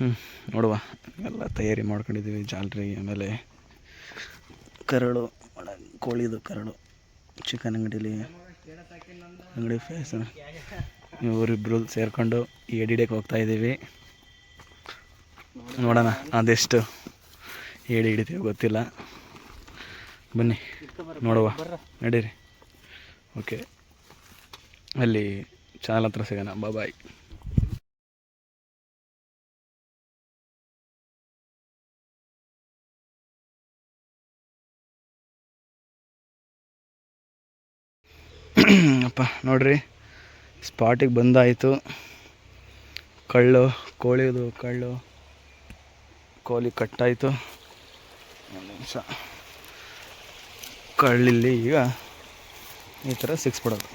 ಹ್ಞೂ ನೋಡುವ. ಎಲ್ಲ ತಯಾರಿ ಮಾಡ್ಕೊಂಡಿದ್ದೀವಿ, ಜಾಲ್ರಿ, ಆಮೇಲೆ ಕರಳು ಕೋಳಿದು ಕರಳು, ಚಿಕನ್ ಅಂಗಡೀಲಿ ಅಂಗಡಿ ಫೇಸ್ ಇವರಿಬ್ಬರು ಸೇರಿಕೊಂಡು ಹೋಗ್ತಾಯಿದ್ದೀವಿ ಹೋಗ್ತಾ ಇದ್ದೀವಿ. ನೋಡೋಣ, ಅದೆಷ್ಟು ಏಡಿ ಹಿಡಿತೀವಿ ಗೊತ್ತಿಲ್ಲ. ಬನ್ನಿ, ನೋಡುವ, ನಡೀರಿ. ಓಕೆ ಅಲ್ಲಿ ಚಾನಲ್ ಹತ್ರ ಸಿಗೋಣ. ಬಾಯ್ ಅಪ್ಪ ನೋಡ್ರಿ ಸ್ಪಾಟಿಗೆ ಬಂದಾಯಿತು. ಕಳ್ಳು ಕೋಳಿದು ಕಳ್ಳು ಕೋಳಿ ಕಟ್ಟಾಯಿತು. ಒಂದು ನಿಮಿಷ. ಕಳ್ಳಿಲ್ಲಿ ಈಗ ಈ ಥರ ಸಿಕ್ಸ್ಬಿಡೋದು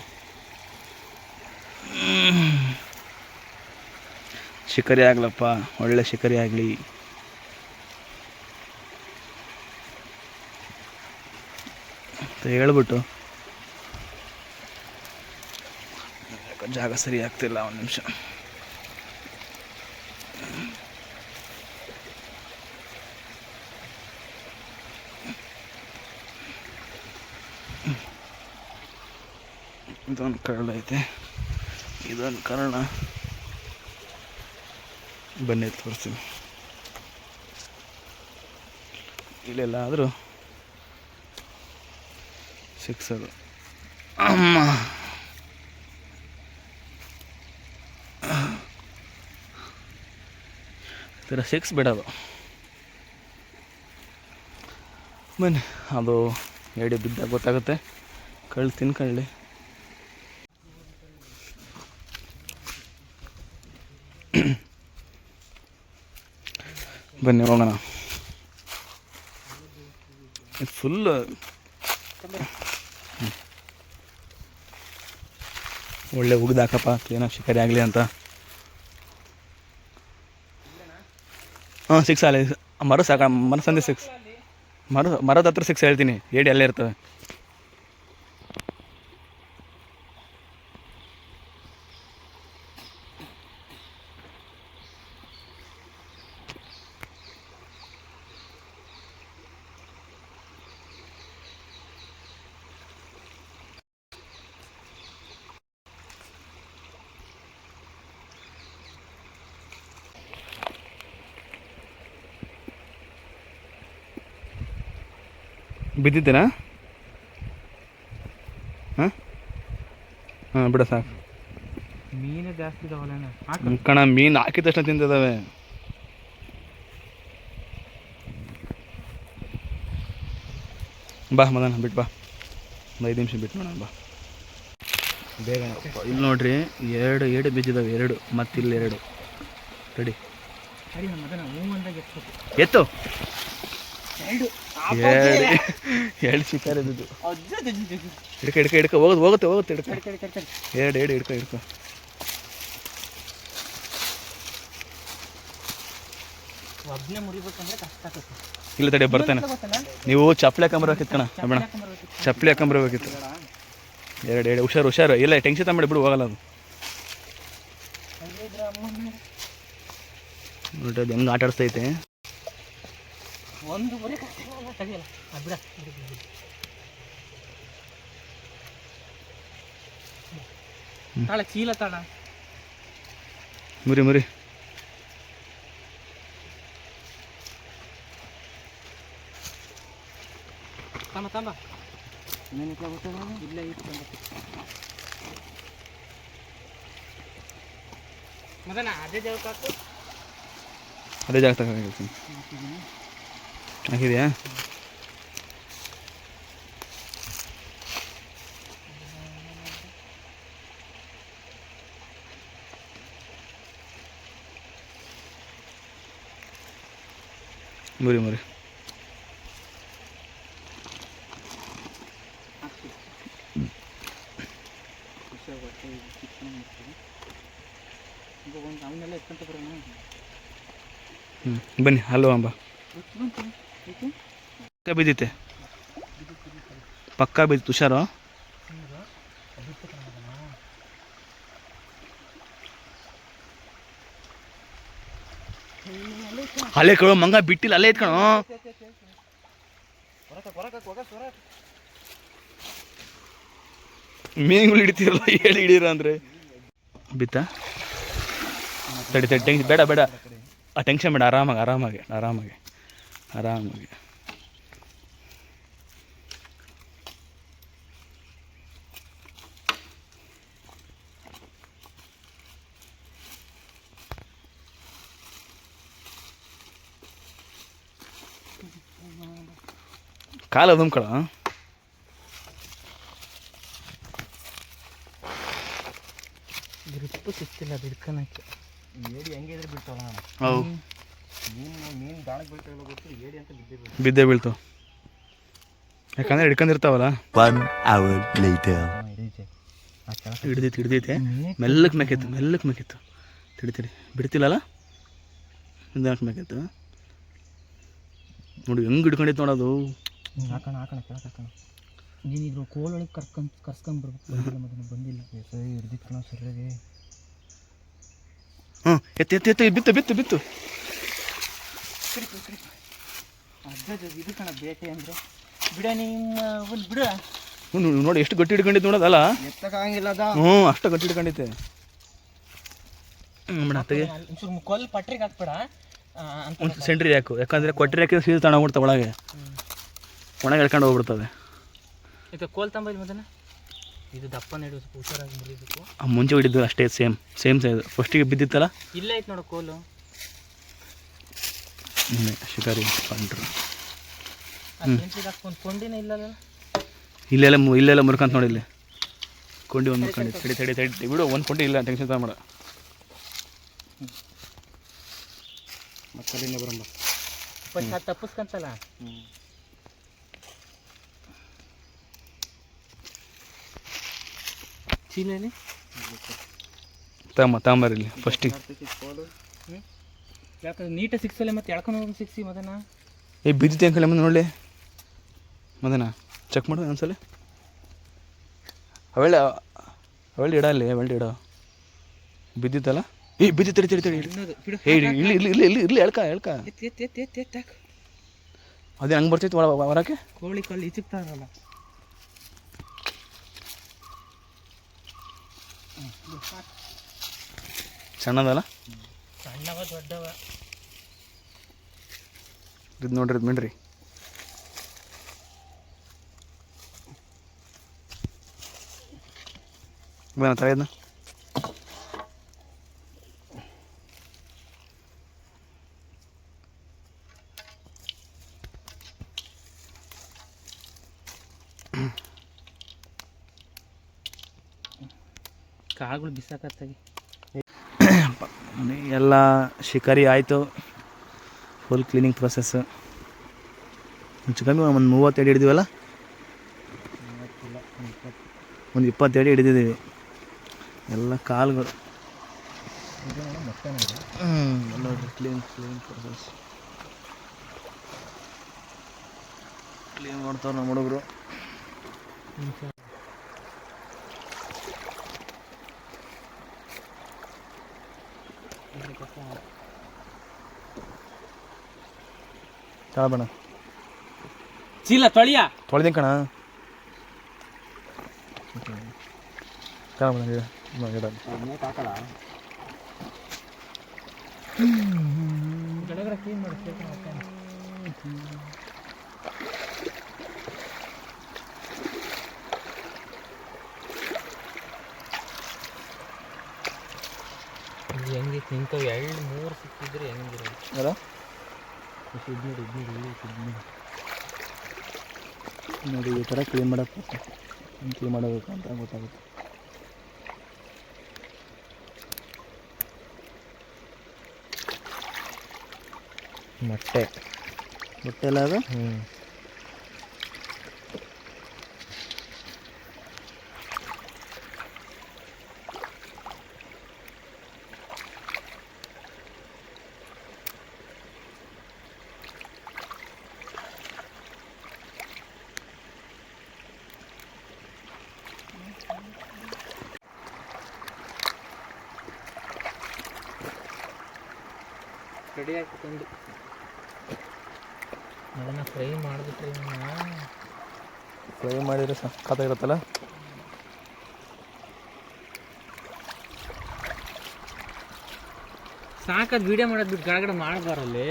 ಶಿಕರಿ ಆಗ್ಲಪ್ಪ, ಒಳ್ಳೆ ಶಿಕರಿ ಆಗಲಿ. ಅಂತ ಹೇಳ್ಬಿಟ್ಟು ಜಾಗ ಸರಿ ಆಗ್ತಿಲ್ಲ, ಒಂದು ನಿಮಿಷ. ಇದೊಂದು ಕಾರಣ ಐತೆ. ಇದೊಂದು ಕಾರಣ ಬನ್ನಿ, ತೋರಿಸ್ತೀನಿ. ಇಲ್ಲೆಲ್ಲ ಆದರೂ ಸಿಕ್ಸೋದು. ಅಮ್ಮ. ಥರ ಸಿಕ್ಸ್ ಬಿಡೋದು ಬನ್ನಿ, ಅದು ಎಡೆ ಬಿದ್ದಾಗ ಗೊತ್ತಾಗುತ್ತೆ. ಕಳ್ಳು ತಿನ್ಕೊಳ್ಳಿ. ಬನ್ನಿ, ಹೋಗೋಣ. ಇದು ಫುಲ್ ಒಳ್ಳೆ ಉಗಿದಾಕಪ್ಪ ಕ್ಲೀನಾಗಿ ಶಿಕಾರಿ ಆಗಲಿ ಅಂತ. ಹಾಂ ಸಿಕ್ಸ್ ಅಲ್ಲಿ. ಮರು ಸಾಕ ಮರ ಸಂದೆ ಸಿಕ್ಸ್ ಮರು ಮರದ ಹತ್ರ ಸಿಕ್ಸ್ ಹೇಳ್ತೀನಿ. ಏಡಿ ಅಲ್ಲೇ ಇರ್ತವೆ. ಬಿದ್ದಿದ್ದೇನಾ? ಹಾಂ? ಹಾಂ ಬಿಡ ಸಾಕು. ಮೀನು ಜಾಸ್ತಿ ಇದಾವಲ್ಲ ಕಣ ಮೀನು ಹಾಕಿದ ತಕ್ಷಣ ತಿಂತಿದ್ದಾವೆ ಬಾ ಮದನ ಬಿಟ್ಟು ಬಾ. ಒಂದು ಐದು ನಿಮಿಷ ಬಿಟ್ಟು ನೋಡೋಣ ಬಾ. ಬೇಗ ಇಲ್ಲಿ ನೋಡ್ರಿ ಎರಡು ಎರಡು ಬಿದ್ದಿದ್ದಾವೆ ಎರಡು. ಮತ್ತೆ ಇಲ್ಲಿ ಎರಡು. ರೆಡಿ. ಎತ್ತು. ಎರಡು. ಎರಡು ಎರಡು ಶಿಕಾರ ಬಿದ್ದು ಹಿಡ್ಕ ಹಿಡ್ಕ ಹಿಡ್ಕ. ಹೋಗುತ್ತೆ ಹೋಗುತ್ತೆ ಹೋಗುತ್ತೆ ಹಿಡ್ಕ. ಹೇಳಿ ಹೇಳಿ ಹಿಡ್ಕ ಹಿಡ್ಕ. ಒಬ್ಬನೇ ಮುರಿಬೇಕಂದ್ರೆ ಕಷ್ಟ ಆಗ್ತದೆ. ಇಲ್ಲ ತಡೆ ಬರ್ತಾನೆ. ನೀವು ಚಪ್ಪಲಿ ಹಾಕೊಂಬರ್ಬೇಕಿತ್ತು ಕಣ ಅಣ್ಣ. ಚಪ್ಪಲಿ ಹಾಕೊಂಬರ್ಬೇಕಿತ್ತು ಎರಡು ಎರಡು ಹುಷಾರು ಹುಷಾರು. ಇಲ್ಲ ಟೆನ್ಷನ್ ತಗೊಂಬಿಡಿ ಬಿಡು ಹೋಗಲ್ಲ ಅದು ನೋಡ್ರಿ ಅದು ಹೆಂಗೆ ಆಟ ಆಡಿಸ್ತೈತೆ. ಒಂದು ಬರೀ ತೆಗಿಯಲ್ಲ. ಬಿಡ. ತಾಳ ಚೀಲ ತಾಣ. ಮುರಿ ಮುರಿ. ತಮ್ಮ ತಮ್ಮ. ಇಲ್ಲ ಇತ್ತು ಮದನ ಅದೇ ಜಾಗಕ್ಕಾತು ಅದೇ ಜಾಗ ತಗೊಂಡಿರ್ತೀನಿ ಹಾಕಿದೆಯಾ ಮುರಿ ಮುರಿ. ಬನ್ನಿ ಹಲೋ ಅಂಬ. ಪಕ್ಕ ಬಿದ್ದಿತ್ತೆ ಪಕ್ಕ ಬಿದ್ದಿತ್ತು, ಹುಷಾರು? ಅಲ್ಲೇ ಕಳು ಮಂಗ ಬಿಟ್ಟಿಲ್ಲ, ಅಲ್ಲೇ ಇಟ್ಕಣೋ ಮೀನುಗಳು ಹಿಡಿತೀರಲ್ಲ, ಹೇಳಿ ಹಿಡೀರ ಅಂದ್ರೆ. ಬಿತ್ತ? ತಡಿ ತಡಿ ಟೆನ್ಷನ್ ಬೇಡ ಬೇಡ. ಆ ಟೆನ್ಷನ್ ಬೇಡ, ಆರಾಮಾಗಿ ಆರಾಮಾಗಿ ಆರಾಮಾಗಿ. ಆರಾಮಾಗಿ ಕಾಲ ಅದುಮ್ಕಳ ಗ್ರಿಪ್ಪು ಸಿಕ್ತಿಲ್ಲ ಬಿಡ್ಕೊಳಕ್ಕೆ ಏಡಿ ಹೆಂಗಿದ್ರೆ ಬಿಡ್ತಾವ ಹೌದು ಮೀನು ಮೀನು ಗೊತ್ತು? ಏಡಿ ಅಂತ ಬಿದ್ದೇ ಬೀಳ್ತು ಯಾಕಂದ್ರೆ ಹಿಡ್ಕೊಂಡಿರ್ತಾವಲ್ಲ? One hour later. ಹಿಡ್ದಿತ್ತು ಹಿಡ್ದೈತಿ ಹಿಡ್ದೈತೆ ಮೆಲ್ಲಕ್ಕೆ ಮೇಕಿತ್ತು ಮೆಲ್ಲಕ್ಕೆ ಮೇಕಿತ್ತು. ತಿಳಿ ಬಿಡ್ತಿಲ್ಲಲ್ಲ? ನಿಧಾನಕ್ಕೆ ಮೇಕಿತ್ತು. ನೋಡಿ ಹೆಂಗೆ ಹಿಡ್ಕೊಂಡಿತ್ತು ನೋಡೋದು ಹಾಕೋಣ ಹಾಕೋಣ ಕೆಳಗೆ ಹಾಕೋಣ. ನೀನಿದ್ರು ಕೋಲೊಳಗೆ ಕರ್ಕೊಂಡ್ ಕರ್ಸ್ಕೊಂಬರ್ಬೇಕು ಬಂದಿಲ್ಲ ಸರಿ ಹಿಡ್ದಿತ್ತು ಸರಿಯಾಗಿ. ಹ್ಞೂ ಎತ್ತು ಎತ್ತು ಎತ್ತು ಬಿತ್ತು ಬಿತ್ತು ಬಿತ್ತು. ಅಜ್ಜ ಇದು ಕಣ ಬೇಟೆ ಅಂದ್ರೆ. ಬಿಡ ನಿಮ್ಮ ಒಂದು ಬಿಡ. ಹ್ಞೂ ನೋಡಿ ಎಷ್ಟು ಗಟ್ಟಿ ಹಿಡ್ಕೊಂಡಿತ್ತು ನೋಡೋದಲ್ಲ ಎತ್ತಕ್ಕಾಗಿಲ್ಲ ಅದ. ಹ್ಞೂ ಅಷ್ಟು ಗಟ್ಟಿ ಹಿಡ್ಕೊಂಡೈತೆ ತೆಗೆ ಒಂಚೂರು ಕೊಲ್ ಪಟ್ರಿಗೆ ಹಾಕ್ಬೇಡ. ಒಂದು ಸೆಂಟ್ರಿ ಹಾಕು. ಯಾಕಂದ್ರೆ ಕೊಟ್ಟರೆ ಹಾಕಿದ್ರೆ ಸೀಲ್ ತಗೊಂಡೋಗ್ಬಿಡ್ತಾವೆ ಒಳಗೆ. ಒಣಗೆ ಎಳ್ಕೊಂಡು ಹೋಗ್ಬಿಡ್ತವೆ. ಇದು ಕೋಲ್ ತಂಬ ಇಲ್ಲಿ ಮದನ ಇದು ದಪ್ಪ ನೆಡು ಸ್ವಲ್ಪ ಹುಷಾರಾಗಿ ಮುರಿಬೇಕು. ಮುಂಚೆ ಹಿಡಿದ್ದು ಅಷ್ಟೇ ಸೇಮ್ ಸೇಮ್ ಸೈಜ್ ಫಸ್ಟಿಗೆ ಬಿದ್ದಿತ್ತಲ್ಲ? ಇಲ್ಲ ಐತೆ ನೋಡು ಕೋಲು. ಶಿಕಾರಿ ಕಂಡ್ರು. ಇಲ್ಲಲ್ಲ? ಇಲ್ಲೆಲ್ಲ ಮುರ್ಕಂತ ನೋಡಿ ಇಲ್ಲಿ ಕೊಂಡಿ ಒಂದು ಮುರ್ಕೊಂಡು ತಡಿ ತಡಿ ತಡಿ. ಬಿಡು ಒಂದು ಕೊಂಡಿ ಇಲ್ಲ ಟೆನ್ಷನ್ ತಗೊಂಡ ಮತ್ತೆ ಅದು ತಪ್ಪಿಸ್ಕಂತಲ್ಲ? ಚೀಲಲ್ಲಿ ತಮ್ಮ ತಗೊಂಬರ್ರಿ ಇಲ್ಲಿ ಫಸ್ಟಿಗೆ ಯಾಕಂದ್ರೆ ನೀಟಾಗಿ ಸಿಕ್ಸಲ್ಲ ಮತ್ತೆ ಎಳ್ಕೊಂಡು ಹೋಗಿ ಸಿಕ್ಸಿ ಮದನ? ಏ ಬಿದ್ದಿತ್ತು ಅಂಕಲ್ ಮುಂದೆ ನೋಡಲಿ? ಮದನ ಚೆಕ್ ಮಾಡು ಒಂದ್ಸಲ. ಅವಳೆ ಅವಳೆ ಇಡ ಅಲ್ಲಿ ಅವಳೆ ಇಡ. ಬಿದ್ದಿತ್ತಲ್ಲ ಏ ಬಿದ್ದು ತಡಿ ತಡಿ ತಡಿ ಏ ಇಲ್ಲಿ ಇಲ್ಲಿ ಇಲ್ಲಿ ಇಲ್ಲಿ ಇಲ್ಲಿ ಎಳ್ಕ ಎಳ್ಕ. ಅದೇ ಹಂಗೆ ಬರ್ತೈತಿ ಒಳ ಹೊರಕ್ಕೆ? ಕೋಳಿ ಕಲ್ಲು ಇಚಿಕ್ತಾರಲ್ಲ ಸಣ್ಣದಲ್ಲ? ಸಣ್ಣವ ದೊಡ್ಡವ. ಇದು ನೋಡ್ರಿ ಇದು ಮಿಣ್ರಿ ಬೇನ ಕಾಳುಗಳು ಬಿಸಾಕತ್ತಾಗಿ. ಎಲ್ಲ ಶಿಕಾರಿ ಆಯಿತು. ಫುಲ್ ಕ್ಲೀನಿಂಗ್ ಪ್ರೊಸೆಸ್ ಹೆಚ್ಚು ಕಮ್ಮಿ ಒಂದು ಮೂವತ್ತೆರಡು ಹಿಡಿದೀವಲ್ಲ? ಒಂದು ಇಪ್ಪತ್ತೆರಡು ಹಿಡಿದಿದ್ದೀವಿ. ಎಲ್ಲ ಕಾಲುಗಳು. ಕ್ಲೀನ್ ಕ್ಲೀನ್ ಪ್ರೊಸೆಸ್ ಕ್ಲೀನ್ ಮಾಡ್ತಾವ್ರು ನಮ್ಮ ಹುಡುಗರು. ತಾಳಬಣ ಚೀಲ ತೊಳಿಯ? ತೊಳೆದಿನ ಕಣ? ತಾಳಬಣ ಗಿಡ ಹೆಂಗಿತ್ತು ನಿಂತವು ಎರಡು ಮೂರು ಸಿಕ್ಕಿದ್ರೆ ಹೆಂಗಿರೋದು ನೋಡಿ ಈ ಥರ ಕ್ಲೀನ್ ಮಾಡಕ್ಕೆ ಕ್ಲೀನ್ ಮಾಡಬೇಕು ಅಂತ ಗೊತ್ತಾಗುತ್ತೆ. ಮೊಟ್ಟೆ. ಮೊಟ್ಟೆ ಎಲ್ಲ ಅದು? ಹ್ಞೂ ರೆಡಿ ಆಗ್ತಂದು. ಅದನ್ನು ಫ್ರೈ ಮಾಡಿಬಿಟ್ರೆ ಫ್ರೈ ಮಾಡಿದರೆ ಸಕ್ಕತ್ತಾಗಿರುತ್ತಲ್ಲ ಸಾಕದು ವಿಡಿಯೋ ಮಾಡೋದು ಬಿಟ್ಟು ಗಡಗಡ ಮಾಡಬಾರಲ್ಲಿ.